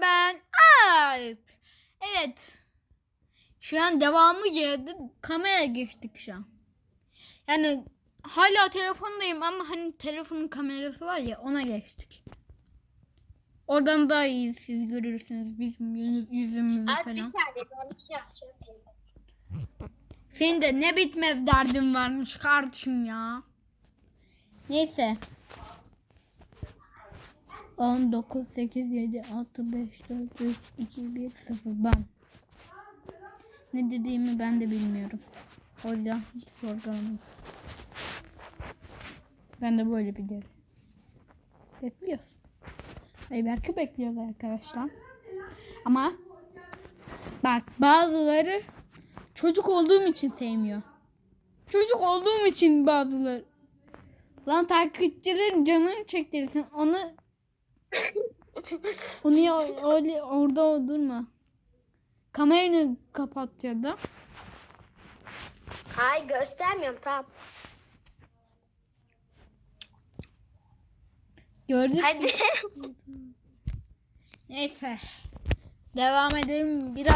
ben Alp. Evet. Şu an devamı geldi. Kamera geçtik şu an. Yani hala telefondayım ama hani telefonun kamerası var ya ona geçtik. Oradan daha iyi siz görürsünüz bizim yüz- yüzümüzü bir falan. şey. Senin de ne bitmez derdin varmış kardeşim ya. Neyse. 10, 9, 8, 7, 6, 5, 4, 3, 2, 1, 0. Bam. Ne dediğimi ben de bilmiyorum. O yüzden hiç sorgulamam. Ben de böyle derim. Bekliyoruz. Ay belki bekliyoruz arkadaşlar. Ama bak bazıları Çocuk olduğum için sevmiyor. Çocuk olduğum için bazıları. Lan takipçilerin canını çektirirsin. Onu onu ya, öyle orada durma. Kameranı kapat ya da. Hayır göstermiyorum tamam. Gördün? Hadi. Neyse. Devam edelim. Biraz